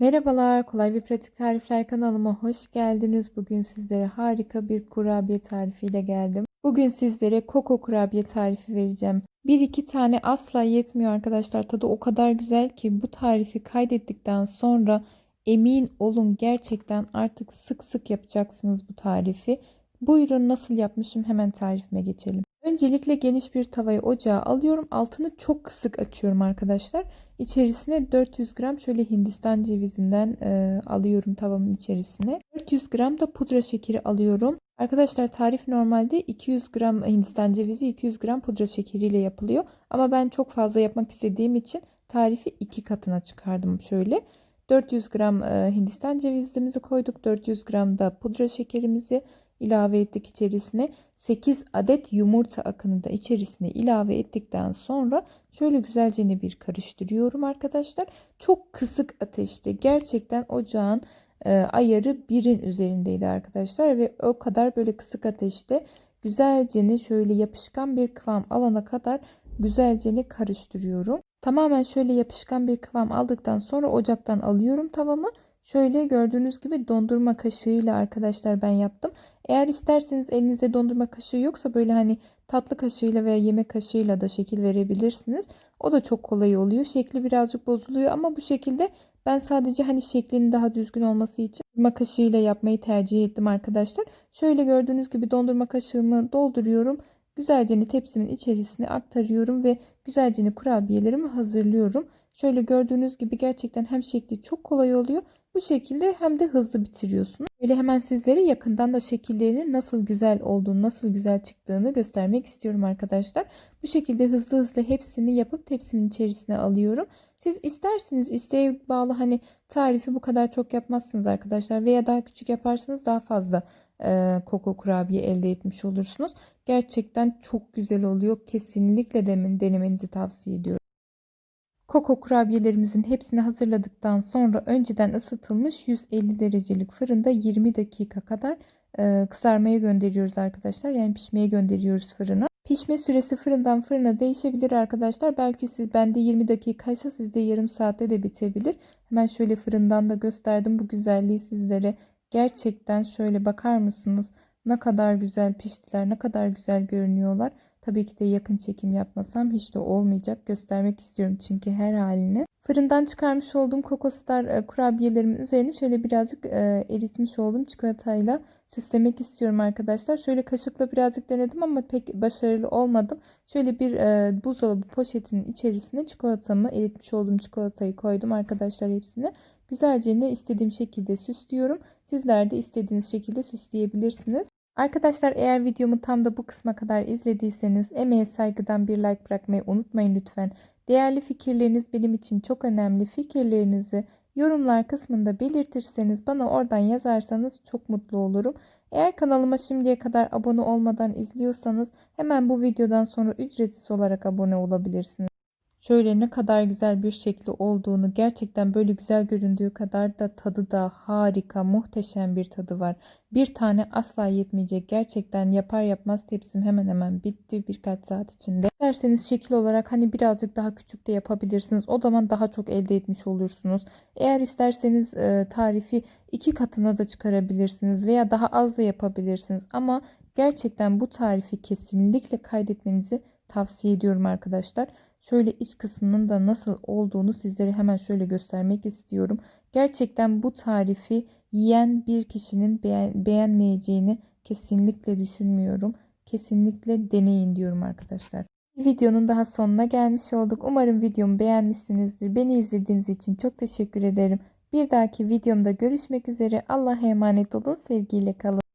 Merhabalar, Kolay ve Pratik Tarifler kanalıma hoş geldiniz. Bugün sizlere harika bir kurabiye tarifiyle geldim. Bugün sizlere koko kurabiye tarifi vereceğim. Bir iki tane asla yetmiyor arkadaşlar. Tadı o kadar güzel ki bu tarifi kaydettikten sonra emin olun gerçekten artık sık sık yapacaksınız bu tarifi. Buyurun nasıl yapmışım hemen tarifime geçelim. Öncelikle geniş bir tavayı ocağa alıyorum. Altını çok kısık açıyorum arkadaşlar. İçerisine 400 gram şöyle Hindistan cevizinden e, alıyorum tavamın içerisine. 400 gram da pudra şekeri alıyorum. Arkadaşlar tarif normalde 200 gram Hindistan cevizi 200 gram pudra şekeriyle yapılıyor. Ama ben çok fazla yapmak istediğim için tarifi iki katına çıkardım şöyle. 400 gram e, Hindistan cevizimizi koyduk. 400 gram da pudra şekerimizi ilave ettik içerisine. 8 adet yumurta akını da içerisine ilave ettikten sonra şöyle güzelce bir karıştırıyorum arkadaşlar. Çok kısık ateşte gerçekten ocağın e, ayarı birin üzerindeydi arkadaşlar ve o kadar böyle kısık ateşte güzelce şöyle yapışkan bir kıvam alana kadar güzelce karıştırıyorum. Tamamen şöyle yapışkan bir kıvam aldıktan sonra ocaktan alıyorum tavamı. Şöyle gördüğünüz gibi dondurma kaşığıyla arkadaşlar ben yaptım. Eğer isterseniz elinizde dondurma kaşığı yoksa böyle hani tatlı kaşığıyla veya yemek kaşığıyla da şekil verebilirsiniz. O da çok kolay oluyor. Şekli birazcık bozuluyor ama bu şekilde ben sadece hani şeklinin daha düzgün olması için dondurma kaşığıyla yapmayı tercih ettim arkadaşlar. Şöyle gördüğünüz gibi dondurma kaşığımı dolduruyorum. Güzelce tepsimin içerisine aktarıyorum ve güzelce kurabiyelerimi hazırlıyorum. Şöyle gördüğünüz gibi gerçekten hem şekli çok kolay oluyor. Bu şekilde hem de hızlı bitiriyorsunuz. Böyle hemen sizlere yakından da şekillerinin nasıl güzel olduğunu, nasıl güzel çıktığını göstermek istiyorum arkadaşlar. Bu şekilde hızlı hızlı hepsini yapıp tepsimin içerisine alıyorum. Siz isterseniz isteğe bağlı hani tarifi bu kadar çok yapmazsınız arkadaşlar veya daha küçük yaparsanız daha fazla e, koko kurabiye elde etmiş olursunuz. Gerçekten çok güzel oluyor. Kesinlikle demin denemenizi tavsiye ediyorum. Koko kurabiyelerimizin hepsini hazırladıktan sonra önceden ısıtılmış 150 derecelik fırında 20 dakika kadar e, kızarmaya gönderiyoruz arkadaşlar. Yani pişmeye gönderiyoruz fırına. Pişme süresi fırından fırına değişebilir arkadaşlar. Belki siz bende 20 dakikaysa sizde yarım saatte de bitebilir. Hemen şöyle fırından da gösterdim bu güzelliği sizlere. Gerçekten şöyle bakar mısınız? Ne kadar güzel piştiler, ne kadar güzel görünüyorlar. Tabii ki de yakın çekim yapmasam hiç de olmayacak. Göstermek istiyorum çünkü her halini. Fırından çıkarmış olduğum kokostar e, kurabiyelerimin üzerine şöyle birazcık e, eritmiş olduğum çikolatayla süslemek istiyorum arkadaşlar. Şöyle kaşıkla birazcık denedim ama pek başarılı olmadım. Şöyle bir e, buzdolabı poşetinin içerisine çikolatamı eritmiş olduğum çikolatayı koydum arkadaşlar hepsini. Güzelce ne istediğim şekilde süslüyorum. Sizler de istediğiniz şekilde süsleyebilirsiniz. Arkadaşlar eğer videomu tam da bu kısma kadar izlediyseniz emeğe saygıdan bir like bırakmayı unutmayın lütfen. Değerli fikirleriniz benim için çok önemli. Fikirlerinizi yorumlar kısmında belirtirseniz bana oradan yazarsanız çok mutlu olurum. Eğer kanalıma şimdiye kadar abone olmadan izliyorsanız hemen bu videodan sonra ücretsiz olarak abone olabilirsiniz. Şöyle ne kadar güzel bir şekli olduğunu gerçekten böyle güzel göründüğü kadar da tadı da harika muhteşem bir tadı var. Bir tane asla yetmeyecek gerçekten yapar yapmaz tepsim hemen hemen bitti birkaç saat içinde. İsterseniz şekil olarak hani birazcık daha küçük de yapabilirsiniz. O zaman daha çok elde etmiş olursunuz. Eğer isterseniz e, tarifi iki katına da çıkarabilirsiniz veya daha az da yapabilirsiniz. Ama gerçekten bu tarifi kesinlikle kaydetmenizi tavsiye ediyorum arkadaşlar. Şöyle iç kısmının da nasıl olduğunu sizlere hemen şöyle göstermek istiyorum. Gerçekten bu tarifi yiyen bir kişinin beğen beğenmeyeceğini kesinlikle düşünmüyorum. Kesinlikle deneyin diyorum arkadaşlar. Videonun daha sonuna gelmiş olduk. Umarım videomu beğenmişsinizdir. Beni izlediğiniz için çok teşekkür ederim. Bir dahaki videomda görüşmek üzere. Allah'a emanet olun. Sevgiyle kalın.